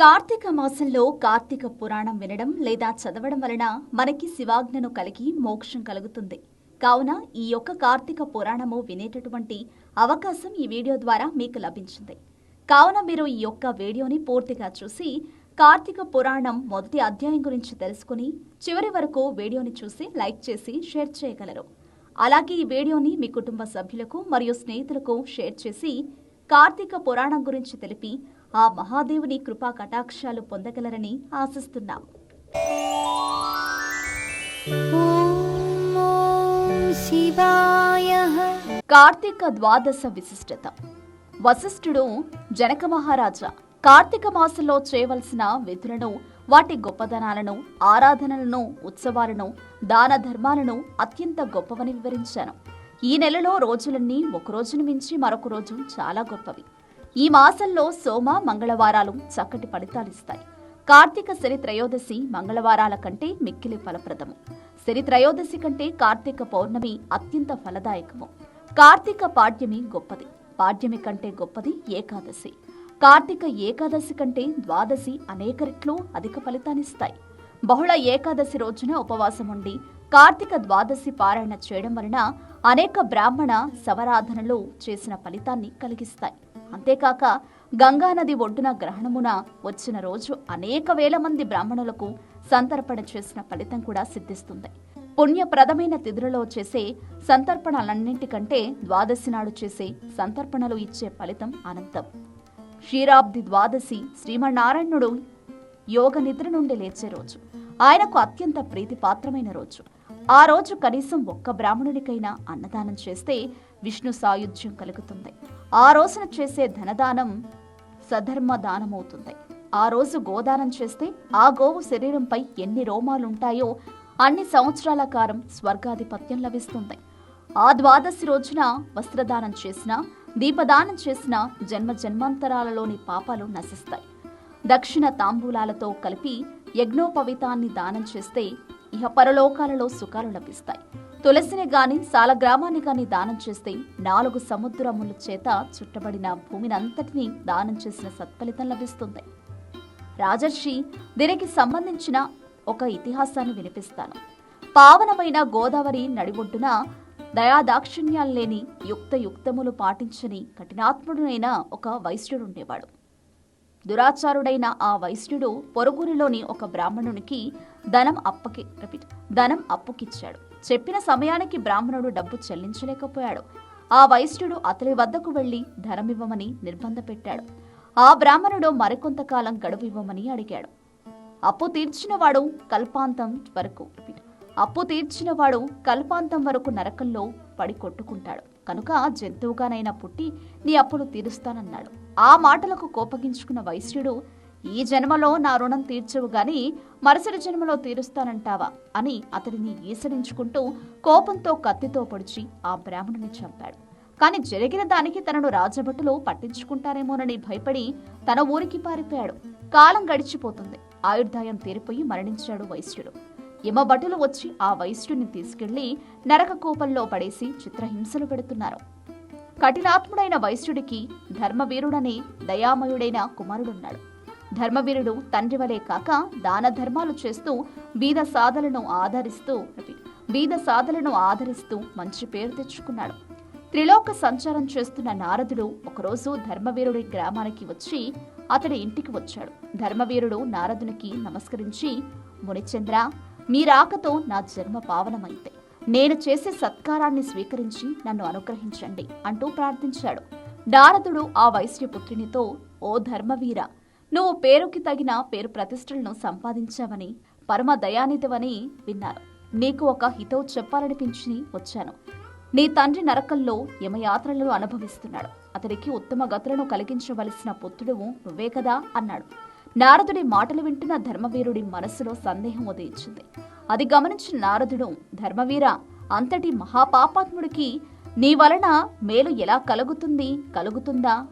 కార్తీక మాసంలో కార్తీక పురాణం వినడం లేదా చదవడం వలన మనకి శివాజ్ఞను కలిగి మోక్షం కలుగుతుంది. కావున ఈ యొక్క కార్తీక పురాణము వినేటటువంటి అవకాశం ఈ వీడియో ద్వారా మీకు లభించింది. కావున మీరు ఈ యొక్క వీడియోని పూర్తిగా చూసి కార్తీక పురాణం మొదటి అధ్యాయం గురించి తెలుసుకుని చివరి వరకు వీడియోని చూసి లైక్ చేసి షేర్ చేయగలరు. అలాగే ఈ వీడియోని మీ కుటుంబ సభ్యులకు మరియు స్నేహితులకు షేర్ చేసి కార్తీక పురాణం గురించి తెలిపి ఆ మహాదేవుని కృపా కటాక్షాలు పొందగలరని ఆశిస్తున్నాం కార్తీక ద్వాదశ విశిష్టత. వశిష్ఠుడు జనక మహారాజా కార్తీక మాసంలో చేయవలసిన విధులను వాటి గొప్పదనాలను ఆరాధనలను ఉత్సవాలను దాన ధర్మాలను అత్యంత గొప్పవని వివరించాను. ఈ నెలలో రోజులన్నీ ఒక రోజును మించి మరొక రోజు చాలా గొప్పవి. ఈ మాసంలో సోమ మంగళవారాలు చక్కటి ఫలితాలిస్తాయి కార్తీక శని త్రయోదశి మంగళవారాల కంటే మిక్కిలి ఫలప్రదము. శని త్రయోదశి కంటే కార్తీక పౌర్ణమి అత్యంత ఫలదాయకము. కార్తీక పాడ్యమి గొప్పది. పాడ్యమి కంటే గొప్పది ఏకాదశి. కార్తీక ఏకాదశి కంటే ద్వాదశి అనేక రెట్లు అధిక ఫలితాన్నిస్తాయి బహుళ ఏకాదశి రోజున ఉపవాసం ఉండి కార్తీక ద్వాదశి పారాయణ చేయడం వలన అనేక బ్రాహ్మణ సమరాధనలు చేసిన ఫలితాన్ని కలిగిస్తాయి. అంతేకాక గంగానది ఒడ్డున గ్రహణమున వచ్చిన రోజు అనేక వేల మంది బ్రాహ్మణులకు సంతర్పణ చేసిన ఫలితం కూడా సిద్ధిస్తుంది. పుణ్యప్రదమైన తిథులలో చేసే సంతర్పణలన్నింటికంటే ద్వాదశి నాడు చేసే సంతర్పణలు ఇచ్చే ఫలితం అనంతం. క్షీరాబ్ది ద్వాదశి శ్రీమన్నారాయణుడు యోగ నిద్ర నుండి లేచే రోజు. ఆయనకు అత్యంత ప్రీతిపాత్రమైన రోజు. ఆ రోజు కనీసం ఒక్క బ్రాహ్మణునికైనా అన్నదానం చేస్తే విష్ణు సాయుధ్యం కలుగుతుంది. ఆ రోజున చేసే ధనదానం సధర్మ దానమవుతుంది. ఆ రోజు గోదానం చేస్తే ఆ గోవు శరీరంపై ఎన్ని రోమాలుంటాయో అన్ని సంవత్సరాల కాలం స్వర్గాధిపత్యం లభిస్తుంది. ఆ ద్వాదశి రోజున వస్త్రదానం చేసినా దీపదానం చేసినా జన్మ జన్మాంతరాలలోని పాపాలు నశిస్తాయి. దక్షిణ తాంబూలాలతో కలిపి యజ్ఞోపవితాన్ని దానం చేస్తే ఇహ పరలోకాలలో సుఖాలు లభిస్తాయి. తులసిని గాని సాలగ్రామాన్ని గాని దానం చేస్తే నాలుగు సముద్రముల చేత చుట్టబడిన భూమిని అంతటినీ దానం చేసిన సత్ఫలితం లభిస్తుంది. రాజర్షి దీనికి సంబంధించిన ఒక ఇతిహాసాన్ని వినిపిస్తాను. పావనమైన గోదావరి నడిబొడ్డున దయాదాక్షిణ్యాలు లేని యుక్త యుక్తములు పాటించని కఠినాత్ముడునైన ఒక వైశ్యుడు ఉండేవాడు. దురాచారుడైన ఆ వైశ్యుడు పొరుగురిలోని ఒక బ్రాహ్మణునికి ధనం అప్పకి రిపీట్ ధనం అప్పుకిచ్చాడు. చెప్పిన సమయానికి బ్రాహ్మణుడు డబ్బు చెల్లించలేకపోయాడు. ఆ వైశ్యుడు అతని వద్దకు వెళ్ళి ధనమివ్వమని నిర్బంధ పెట్టాడు. ఆ బ్రాహ్మణుడు మరికొంతకాలం గడువు ఇవ్వమని అడిగాడు. అప్పు తీర్చినవాడు కల్పాంతం వరకు రిపీట్ అప్పు తీర్చినవాడు కల్పాంతం వరకు నరకంలో పడి కొట్టుకుంటాడు. కనుక జంతువుగానైనా పుట్టి నీ అప్పులు తీరుస్తానన్నాడు. ఆ మాటలకు కోపగించుకున్న వైశ్యుడు ఈ జన్మలో నా రుణం తీర్చవు గాని మరుసటి జన్మలో తీరుస్తానంటావా? అని అతడిని ఈసడించుకుంటూ కోపంతో కత్తితో పొడిచి ఆ బ్రాహ్మణుని చంపాడు. కాని జరిగిన దానికి తనను రాజభటులు పట్టించుకుంటారేమోనని భయపడి తన ఊరికి పారిపోయాడు. కాలం గడిచిపోతుంది. ఆయుర్దాయం తీరిపోయి మరణించాడు వైశ్యుడు. యమభటులు వచ్చి ఆ వైశ్యుడిని తీసుకెళ్ళి నరక కూపంలో పడేసి చిత్రహింసలు పెడుతున్నారు. కఠినాత్ముడైన వైశ్యుడికి ధర్మవీరుడనే దయామయుడైన కుమారుడున్నాడు. ధర్మవీరుడు తండ్రి వలే కాక దాన ధర్మాలు చేస్తూ బీద సాధలను ఆదరిస్తూ బీద సాధలను ఆదరిస్తూ మంచి పేరు తెచ్చుకున్నాడు. త్రిలోక సంచారం చేస్తున్న నారదుడు ఒకరోజు ధర్మవీరుడి గ్రామానికి వచ్చి అతడి ఇంటికి వచ్చాడు. ధర్మవీరుడు నారదునికి నమస్కరించి మునిచంద్ర మీ రాకతో నా జన్మ పావనమైతే. నేను చేసే సత్కారాన్ని స్వీకరించి నన్ను అనుగ్రహించండి అంటూ ప్రార్థించాడు. నారదుడు ఆ వైశ్యపుత్రునితో ఓ ధర్మవీర నువ్వు పేరుకి తగిన పేరు ప్రతిష్టలను సంపాదించావని పరమ దయానిధివని విన్నారు. నీకు ఒక హితవు చెప్పాలనిపించి వచ్చాను. నీ తండ్రి నరకంలో యమయాత్రలను అనుభవిస్తున్నాడు. అతడికి ఉత్తమ గతులను కలిగించవలసిన పుత్రుడువు నువ్వే కదా అన్నాడు. నారదుడి మాటలు వింటున్న ధర్మవీరుడి మనసులో సందేహం ఉదయించింది. అది గమనించిన నారదుడు ధర్మవీర అంతటి మహాపాపాత్ముడికి నీ వలన మేలు ఎలా కలుగుతుంది కలుగుతుందా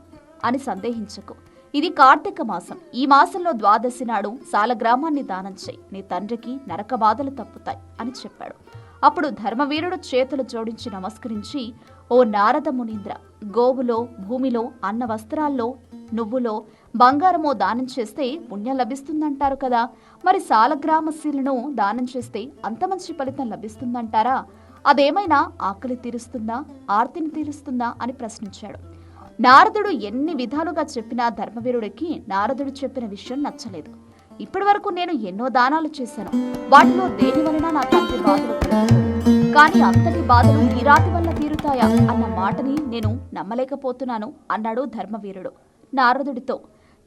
అని సందేహించకు. ఇది కార్తీక మాసం. ఈ మాసంలో ద్వాదశి నాడు సాలగ్రామాన్ని దానం చేయి. నీ తండ్రికి నరక బాధలు తప్పుతాయి అని చెప్పాడు. అప్పుడు ధర్మవీరుడు చేతులు జోడించి నమస్కరించి ఓ నారద మునీంద్ర గోవులో భూమిలో అన్న వస్త్రాల్లో నువ్వులో బంగారమో దానం చేస్తే పుణ్యం లభిస్తుందంటారు కదా. మరి సాలగ్రామశీలను దానం చేస్తే అంత మంచి ఫలితం లభిస్తుందంటారా? అదేమైనా ఆకలి తీరుస్తుందా? ఆర్తిని తీరుస్తుందా? అని ప్రశ్నించాడు. నారదుడు ఎన్ని విధాలుగా చెప్పినా ధర్మవీరుడికి నారదుడు చెప్పిన విషయం నచ్చలేదు. ఇప్పటి వరకు నేను ఎన్నో దానాలు చేశాను. వాటిలో దేని వలన నా తండ్రి బాధలు కానీ అంతటి బాధలు ఈ రాతి వల్ల తీరుతాయా? అన్న మాటని నేను నమ్మలేకపోతున్నాను అన్నాడు ధర్మవీరుడు. నారదుడితో.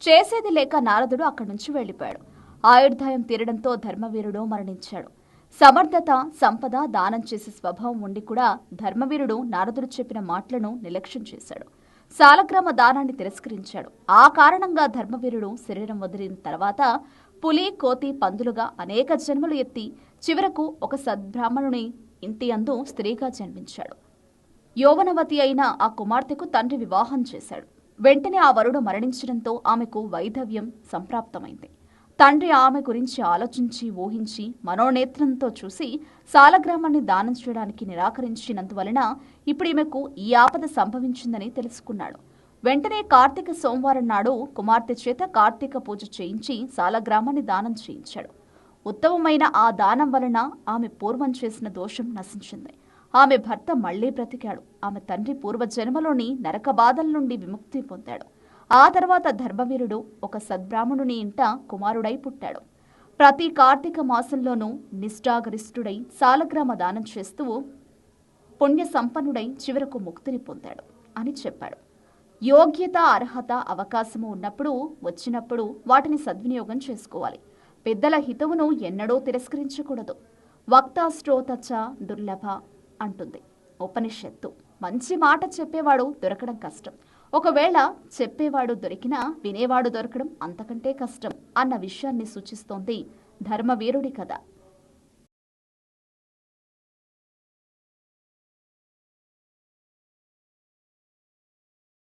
చేసేది లేక నారదుడు అక్కడి నుంచి వెళ్ళిపోయాడు. ఆయుర్దాయం తీరడంతో ధర్మవీరుడు మరణించాడు. సమర్థత సంపద దానం చేసే స్వభావం ఉండి కూడా ధర్మవీరుడు నారదుడు చెప్పిన మాటలను నిర్లక్ష్యం చేశాడు. సాలగ్రామ దానాన్ని తిరస్కరించాడు. ఆ కారణంగా ధర్మవీరుడు శరీరం వదిలిన తర్వాత పులి కోతి పందులుగా అనేక జన్మలు ఎత్తి చివరకు ఒక సద్బ్రాహ్మణుని ఇంటి అందు స్త్రీగా జన్మించాడు. యౌవనవతి అయిన ఆ కుమార్తెకు తండ్రి వివాహం చేశాడు. వెంటనే ఆ వరుడు మరణించడంతో ఆమెకు వైధవ్యం సంప్రాప్తమైంది. తండ్రి ఆమె గురించి ఆలోచించి ఊహించి మనోనేత్రంతో చూసి సాలగ్రామాన్ని దానం చేయడానికి నిరాకరించినందువలన ఇప్పుడు ఈమెకు ఈ ఆపద సంభవించిందని తెలుసుకున్నాడు. వెంటనే కార్తీక సోమవారం నాడు కుమార్తె చేత కార్తీక పూజ చేయించి సాలగ్రామాన్ని దానం చేయించాడు. ఉత్తమమైన ఆ దానం వలన ఆమె పూర్వం చేసిన దోషం నశించింది. ఆమె భర్త మళ్ళీ బ్రతికాడు. ఆమె తండ్రి పూర్వజన్మలోని నరక బాధల నుండి విముక్తి పొందాడు. ఆ తర్వాత ధర్మవీరుడు ఒక సద్బ్రాహ్మణుని ఇంట కుమారుడై పుట్టాడు. ప్రతి కార్తీక మాసంలోనూ నిష్ఠాగరిష్ఠుడై సాలగ్రామ దానం చేస్తూ పుణ్య సంపన్నుడై చివరకు ముక్తిని పొందాడు అని చెప్పాడు. యోగ్యత అర్హత అవకాశము ఉన్నప్పుడు వచ్చినప్పుడు వాటిని సద్వినియోగం చేసుకోవాలి. పెద్దల హితవును ఎన్నడూ తిరస్కరించకూడదు. వక్తాశ్రోతచ దుర్లభ అంటుంది. ఉపనిషత్తు. మంచి మాట చెప్పేవాడు దొరకడం కష్టం. ఒకవేళ చెప్పేవాడు దొరికినా వినేవాడు దొరకడం అంతకంటే కష్టం అన్న విషయాన్ని సూచిస్తోంది ధర్మవీరుడి కథ.